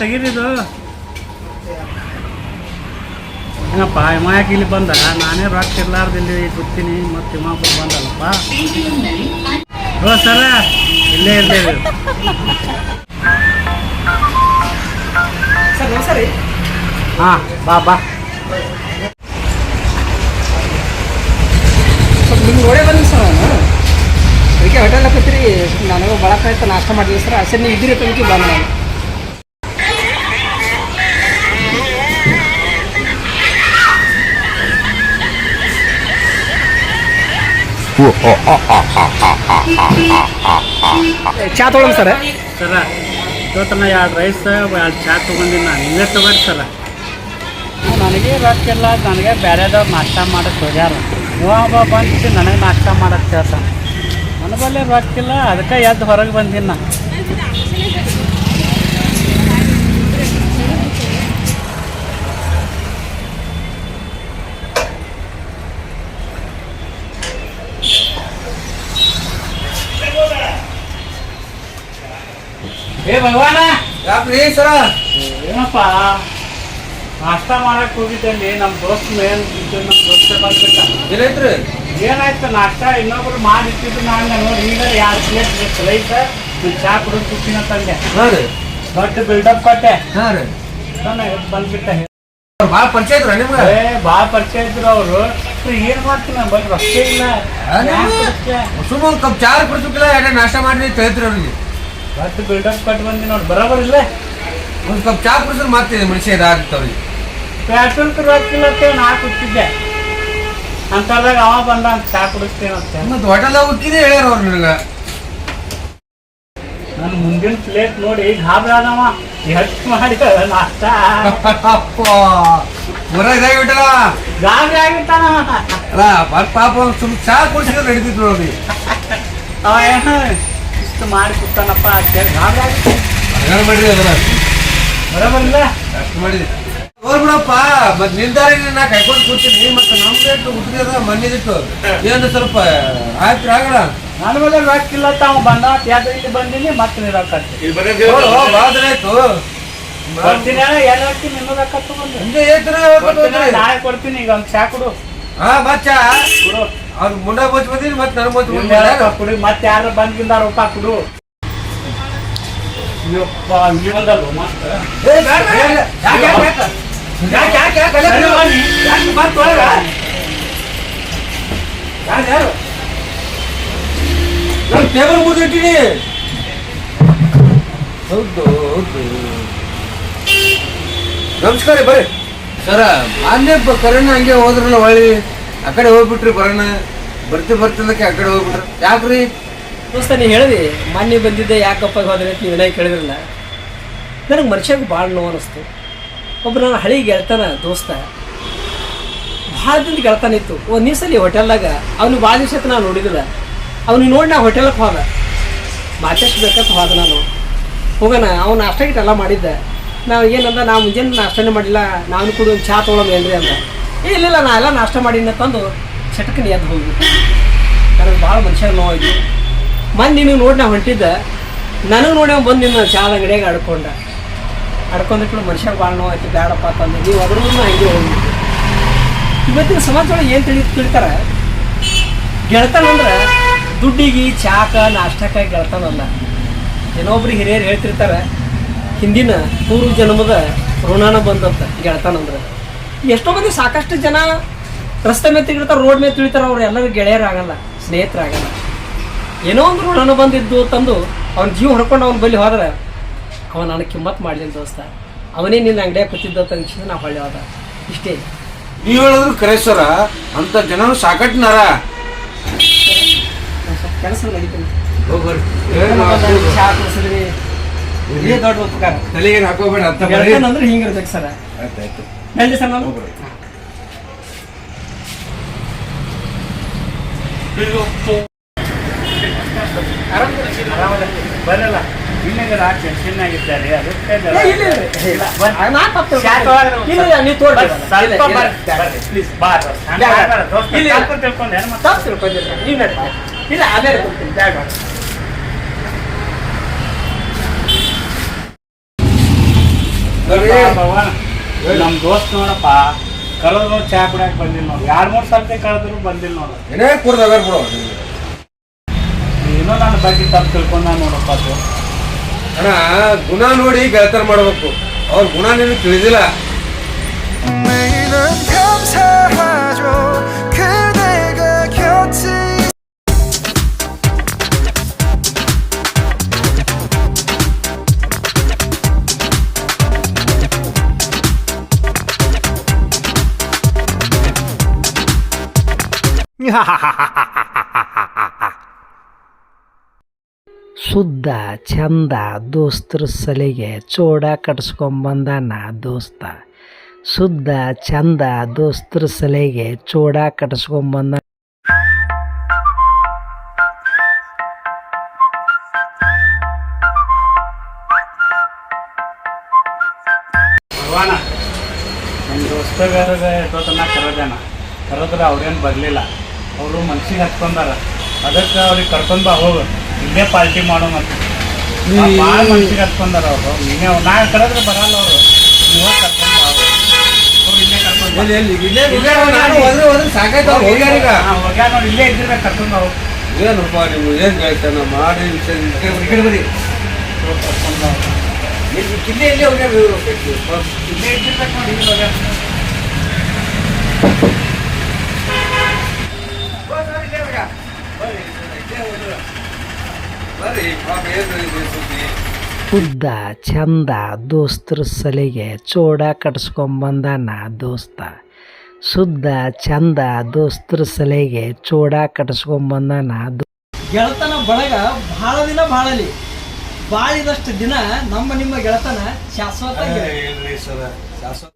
ತೆಗೀರಿದು. ಏನಪ್ಪ ಇವ ಇಲ್ಲಿ ಬಂದ? ನಾನೇ ರೊಕ್ಕ ಇರ್ಲಾರ್ದಿಲ್ಲಿ ಇಲ್ಲಿ ಮತ್ತೆ ಇಮಾಪುರ ಬಂದಲ್ಲಪ್ಪ? ಓ ಸರ ಇಲ್ಲೇ ಇರ್ತೇವೆ ಹಾಂ ಬಾ ಬಾ. ಸ್ವಲ್ಪ ನಿಮ್ಗೆ ನೋಡೇ ಬಂದ್ರಿ ಸರ್ ನಾನು. ಅದಕ್ಕೆ ಹೋಟೆಲ್ ಹಾಕತ್ತೀರಿ ನನಗೆ ಬಳಕಾಯ್ತು ನಾಷ್ಟ ಮಾಡಿದ್ವಿ ಸರ್. ಅಷ್ಟೇ ನೀವು ಇದ್ದೀರಿ ತನಕ ಬಂದ ನಾನು. ಚಾ ತೊಗೊಳಮ್ ಸರ್. ಸರ ಇವತ್ತನ ಎರಡು ರೈಸ್ ಎರಡು ಚಾ ತೊಗೊಂಡಿನಿ ನಾನು. ಇಲ್ಲೇ ತಗೋರಿ ಸರ. ನನಗೆ ರೊಕ್ಕ ಇಲ್ಲ ನನಗೆ ಬೇರೆದವ್ರು ನಾಷ್ಟ ಮಾಡಕ್ಕೆ ಹೋಗ್ಯಾರ. ಇವಾಗ ಬಂದು ನನಗೆ ನಾಷ್ಟ ಮಾಡಕ್ಕೆ ಕೇಳ್ತಾನೆ ನನ್ನ ಬಲ್ಲಿ ರೊಕ್ಕ ಇಲ್ಲ ಅದಕ್ಕೆ ಎದ್ದು ಹೊರಗೆ ಬಂದೀನಿ ನಾ ಏ ಭಗವಾನ? ಯಾಕ್ರಿ ಸರ? ಏನಪ್ಪ? ನಾಷ್ಟ ಮಾಡಕ್ ಹೋಗಿದ್ದಲ್ಲಿ ನಮ್ಮ ದೋಸ್ತ್ ಮೇನ್ ಇದ್ದು ನಮ್ಮ ದೋಸ್ತ ಬಂದ್ಬಿಟ್ಟ. ಏನೈತ್ರಿ ಏನಾಯ್ತು ನಾಷ್ಟ? ಇನ್ನೊಬ್ರು ಮಾಡಿಟ್ಟಿದ್ರು ನಾನು ನೋಡಿ ಈಗ ಯಾರು ಪ್ಲೇಟ್ ರೈತ ಚಾ ಕುಡಿದು ಕುಟ್ಟಿನ ತಂದೆ ದೊಡ್ಡ ಬಿಲ್ಡಪ್ ಕೊಟ್ಟೆ. ಬಂದ್ಬಿಟ್ಟ. ಭಾಳ ಪರಿಚಯ ಇದ್ರು ನಿಮ್ಗೆ? ಏ ಭಾಳ ಪರಿಚಯ ಇದ್ರು ಅವರು. ಏನ್ ಮಾಡ್ತೀನಿ ನಮ್ಮ ಬಗ್ಗೆ ರೊಕ್ಕ ಇಲ್ಲ? ಸುಮ್ಮ ಕಪ್ ಚಾ ಕುಡಿಸಕ್ಕಿಲ್ಲ ಎರಡೇ ನಾಷ್ಟ ಮಾಡಿ ತಿಳಿದ್ರು ಅವ್ರಿಗೆ. ದೊಡ್ಡ ಬಿಲ್ಡಪ್ ಕಟ್ ಬಂದಿ ನೋಡಿ ಬರಾಬರ್ ಇಲ್ಲ? ಒಂದು ಕಪ್ ಚಾ ಕುಡಿಸಿದ್ರೆ ಮತ್ತೆ ಮನುಷ್ಯ ಇದಾಗುತ್ತೆ ಪೆಟ್ರೋಲ್ ಪೆಟ್ರೋಲ್ಗೆ ರೊಕ್ಕ ಇಲ್ಲ ಅಂತ ನಾ ಕುಡ್ತಿದ್ದೆ. ಅಂತದಾಗ ಅವ ಬಂದ ಚಾ ಕುಡಿಸ್ತೇನಂತೆ ಮತ್ತೆ ಹೋಟೆಲ್ ಹೋಗಿದ್ದೆ ಹೇಳ್ಯಾರ ಅವ್ರು ನನಗೆ. ನನ್ನ ಮುಂದಿನ ಪ್ಲೇಟ್ ನೋಡಿ ಗಾಬರಿ ಆದವ. ಎಷ್ಟು ಮಾಡಿ ನಾಷ್ಟ. ಅಪ್ಪ ಪೂರ ಇದಾಗಿಬಿಟ್ಟಲ್ಲ ಗಾಬರಿ ಆಗಿರ್ತಾನ ಅಲ್ಲ ಬಟ್ ಪಾಪ ಸುಮ್ ಚಾ ಕುಡಿಸಿದ್ರೆ ನಡೀತಿದ್ರು ನೋಡಿ ಅವ ಏನು ಇಷ್ಟು ಮಾಡಿ ಕೊಡ್ತಾನಪ್ಪ ಗಾಬರಿ ಆಗಿತ್ತು. ಮಾಡ್ರಿ ಬರೋಬರಿಲ್ಲ ಅಷ್ಟು ಮಾಡಿದ್ರಿ ಹೋಗ್ಬಿಡಪ್ಪ ಮತ್ ನಿರ್ಧಾರ ನಾ ಕೈಕೊಂಡು ಕೂತೀನಿ. ಮತ್ತೆ ನಮ್ ರೇಟ್ ಹುಟ್ಟಿಗೆ ಅದ ಮಣ್ಣಿದಿಟ್ಟು ಏನು ಸ್ವಲ್ಪ ಆಯ್ತು ಆಗಲ್ಲ ನನ್ನ ಮೇಲೆ ರೊಕ್ಕ ಇಲ್ಲ ಅಂತ ಅವ ಬಂದ ಯಾವ್ದು ಇಲ್ಲಿ ಬಂದೀನಿ ಮತ್ತೆ ನೀರು ಆಯ್ತು. ಕೊಡ್ತೀನಿ ಎಲ್ಲ ಹಾಕಿ ರೊಕ್ಕ ತಗೊಂಡು. ಹಿಂಗೆ ಏತರ ಕೊಡ್ತೀನಿ ನಾಳೆ ಕೊಡ್ತೀನಿ ಈಗ ಒಂದು ಚಾ ಕೊಡು. ಹಾ ಬಾ ಚಾ. ಕೊಡು. ಅವ್ರು ಮುಂಡ ಬಚ್ಚ ಬಂದಿನಿ ಮತ್ತೆ ನನ್ನ ಬಚ್ಚ ರೊಕ್ಕ ಕೊಡು ಮತ್ತೆ ಯಾರು ಬಂದಿಂದ ರೂಪ ಕೊಡು. ಟೇಬಲ್ ಮುಗಿದಿಟ್ಟಿನಿ ಹೌದು ಹೌದು. ನಮಸ್ಕಾರ ಬರ್ರಿ. ಸರ ಮಾನ್ಯ ಕರೋಣ ಹಂಗೆ ಹೋದ್ರಲ್ಲ ಹೊಳ್ಳಿ. ಆ ಕಡೆ ಹೋಗ್ಬಿಟ್ರಿ ಬರೋಣ. ಬರ್ತಿ ಬರ್ತಿದ್ದಕ್ಕೆ ಆ ಕಡೆ ಹೋಗ್ಬಿಟ್ರಿ. ಯಾಕ್ರಿ? ದೋಸ್ತ, ನೀ ಹೇಳಿದಿ ಮಾನ್ಯ ಬಂದಿದ್ದೆ, ಯಾಕಪ್ಪ ಹೋದ್ರೆ ನೀವು ವಿನಯ್ ಕೇಳಿದ್ರಲ್ಲ. ನನಗೆ ಮನುಷ್ಯಾಗ ಭಾಳ ನೋವು ಅನಿಸ್ತು. ಒಬ್ಬ ನನ್ನ ಹಳಿ ಗೆಳ್ತಾನ ದೋಸ್ತ. ಭಾಳ ದಿನ ಗೆಳ್ತಾನ ಇತ್ತು. ಒಂದು ದಿವಸ ಹೋಟೆಲ್ದಾಗ, ಅವನು ಭಾಳ ದಿವಸ ನಾನು ನೋಡಿದಿಲ್ಲ. ಅವ್ನಿಗೆ ನೋಡಿ ನಾ ಹೋಟೆಲಕ್ಕೆ ಹೋದ. ಮಾತಾಡ್ಸ್ಬೇಕಂತ ಹೋದ ನಾನು. ಹೋಗೋಣ, ಅವ್ನು ನಾಷ್ಟ ಗಿಟ್ಟ ಎಲ್ಲ ಮಾಡಿದ್ದೆ. ನಾವು ಏನಂದ, ನಾ ಮುಂಜಾನೆ ನಾಷ್ಟನೇ ಮಾಡಿಲ್ಲ ನಾನು ಕೂಡ ಒಂದು ಚಹಾ ತೊಗೊಳೋಣ ಏನ್ರಿ ಅಂದ. ಇಲ್ಲ ಇಲ್ಲ ನಾ ಎಲ್ಲ ನಾಷ್ಟ ಮಾಡೀನಿ ತಂದು ಚಟಕನಿ ಎದ್ದು ಹೋಗ್ಬಿಟ್ಟು ನನಗೆ ಭಾಳ ಮನುಷ್ಯ ನೋವಾಯ್ತು ಮಂದಿ ನಿನಗೆ ನೋಡಿ ನಾ ಹೊಂಟಿದ್ದೆ, ನನಗೆ ನೋಡಿ ಬಂದು ನಿನ್ನ ಚಾದ ಅಂಗಡಿಯಾಗ ಅಡ್ಕೊಂಡ ಅಡ್ಕೊಂಡಿಟ್ಟು ಮನುಷ್ಯ ಭಾಳ ನೋವಾಯ್ತು, ಬೇಡಪ್ಪ ತಂದು, ನೀವು ಅದ್ರೂ ಹಂಗೆ ಹೋಗ್ಬಿಟ್ಟು ಇವತ್ತಿನ ಸಮಾಜದೊಳಗೆ ಏನು ತಿಳಿ, ತಿಳ್ತಾರೆ? ಗೆಳತನ ಅಂದ್ರೆ ದುಡ್ಡಿಗೆ, ಚಾಕ ನಾಷ್ಟಕ್ಕಾಗಿ ಗೆಳತನಲ್ಲ. ಏನೊಬ್ರು ಹಿರಿಯರು ಹೇಳ್ತಿರ್ತಾರೆ, ಹಿಂದಿನ ಪೂರ್ವ ಜನ್ಮದ ಋಣನ ಬಂದಂತ ಗೆಳತನ ಅಂದ್ರೆ ಎಷ್ಟೋ ಮಂದಿ ಸಾಕಷ್ಟು ಜನ ರಸ್ತೆ ಮೇಲೆ ತಿಳ್ತಾರೆ ರೋಡ್ ಮೇಲೆ ತಿಳಿತಾರೆ ಅವ್ರು ಎಲ್ಲರೂ ಗೆಳೆಯರಾಗಲ್ಲ ಸ್ನೇಹಿತರಾಗಲ್ಲ. ಏನೋ ಒಂದು ರೋಡ್ ಬಂದಿದ್ದು ತಂದು ಅವ್ನ ಜೀವ ಹೊಡ್ಕೊಂಡು ಅವ್ನ ಬಲಿ ಹೋದ್ರೆ ಅವ ನನಗೆ ಕಿಮ್ಮತ್ ಮಾಡಲಿಲ್ಲ ದೋಸ್ತ. ಅವನೇ ನಿನ್ನ ಅಂಗಡಿಯಾಗ ಕೂತಿದ್ದ ತಕ್ಷಣ ನಾ ಹೊಳ್ಳಿ ಹೋದ. ಇಷ್ಟೇ. ನೀವು ಹೇಳಿದ್ರು ಕರೇಶ್ವರ ಅಂತ ಜನನು ಸಾಕಟ್ನಾರ ನರ ಕೆಲಸ ದೊಡ್ಡ ಉಪಕಾರ. ತಲೆಗೆ ಹಾಕೋಬೇಡ ಅಂತ ಹಿಂಗಿರ್ತಕ್ಕೆ ಸರ್. ಆಯ್ತು ಆಯ್ತು. ಸರ್ ಹೇಳಿ ಸರ್ ನಾನು ಬರಲ್ಲ. ಆ, ನಾ ತಪ್ಪು ತಿಳ್ಕೊಂಡೆ. ನೀವು. ತಪ್ಪು ತಿಳ್ಕೊಂಡೆ ತಪ್ಪು ತಿಳ್ಕೊಂಡಿಲ್ಲ ನೀವು ಇಲ್ಲ ಕೊಡ್ತೀನಿ ಬೇಡ ನಮ್ಮ ದೋಸ್ತ್ ನೋಡಪ್ಪ ಕರೆದ್ರು ಚಾ ಕುಡಿಯಕ್ ಬಂದಿಲ್ಲ ನೋಡಿ. ಎರಡ್ ಮೂರ್ ಸರ್ತಿ ಕರೆದ್ರು ಬಂದಿಲ್ಲ ನೋಡು. ಏನೇ ಕುಡ್ದಾಗ ಬಿಡು ಏನೋ ನನ್ನ ಬಗ್ಗೆ ತಪ್ಪು ತಿಳ್ಕೊಂಡ ನೋಡಪ್ಪ ಅದು. ಅಣ್ಣ ಗುಣ ನೋಡಿ ಗೆಳತನ ಮಾಡ್ಬೇಕು. ಅವ್ರ ಗುಣ ನಿನಗೆ ತಿಳಿದಿಲ್ಲ. ಶುದ್ಧ, ಚಂದ ದೋಸ್ತರ ಸಲಿಗೆ ಚೋಡ ಕಟ್ಸ್ಕೊಂಬಂದಾನ ದೋಸ್ತ. ಶುದ್ಧ, ಚಂದ ದೋಸ್ತರ ಸಲಿಗೆ ಚೋಡ ಕಟ್ಸ್ಕೊಂಬಂದ ನಮ್ಮ ದೋಸ್ತಗಾರಿಗೆ ಅವ್ರೇನು ಬರಲಿಲ್ಲ. ಅವರು ಮನ್ಸಿಗೆ ಹಚ್ಕೊಂಡಾರ ಅದಕ್ಕೆ ಅವ್ರಿಗೆ ಕರ್ಕೊಂಡ್ ಬಾ ಹೋಗು. ಇಲ್ಲೇ ಪಾರ್ಟಿ ಮಾಡೋಣ ಅಂತ ಭಾಳ ಮನ್ಸಿಗೆ ಹಚ್ಕೊಂಡಾರ ಅವರು. ನೀನೇ ನಾ ಕರೆದ್ರೆ ಬರಲ್ಲ ಅವರು. ನೀವು ಕರ್ಕೊಂಡ್ ಬಾ ಅವ್ರು. ಇಲ್ಲೇ ಇಲ್ಲೇ ಕರ್ಕೊಂಡ್ ಬಾ. ಇಲ್ಲೇ ಅವ್ರು ಇಲ್ಲೇ ಇಲ್ಲೇ ಹಾ, ಹೋಗ್ಯಾರ ನೋಡಿ ಇಲ್ಲೇ ಇದ್ದಿರ್ಬೇಕು ಕರ್ಕೊಂಡ್ ಬಾ ಹೋಗು. ಏನಪ್ಪ ನೀವು? ಏನ್ ಗೆಳತನ ಮಾಡಿ ವಿಷಯ ಕರ್ಕೊಂಡ್ ಬಾ ಅವ್ರು. ಇಲ್ಲಿ ಇಲ್ಲೇ. ಇಲ್ಲೇ ಇದ್ದಿರ್ಬೇಕು ನೋಡಿ ಇಲ್ಲಿ ಹೋಗ್ಯಾರ. ಶುದ್ಧ ಚಂದ ದೋಸ್ತರ ಸಲಿಗೆ ಚೋಡ ಕಟ್ಸ್ಕೊಂಬಂದಾನ ದೋಸ್ತ. ಶುದ್ಧ ಚಂದ ದೋಸ್ತರ ಸಲಿಗೆ ಚೋಡ ಕಟ್ಸ್ಕೊಂಬಂದಾನ ಗೆಳತನ ಬಳಗ ಬಹಳ ದಿನ ಬಾಳಲಿ. ಬಾಳಿದಷ್ಟು ದಿನ ನಮ್ಮ ನಿಮ್ಮ ಗೆಳತನ ಶಾಶ್ವತ ಇಲ್ರಿ ಸರ ಶಾಶ್ವತ.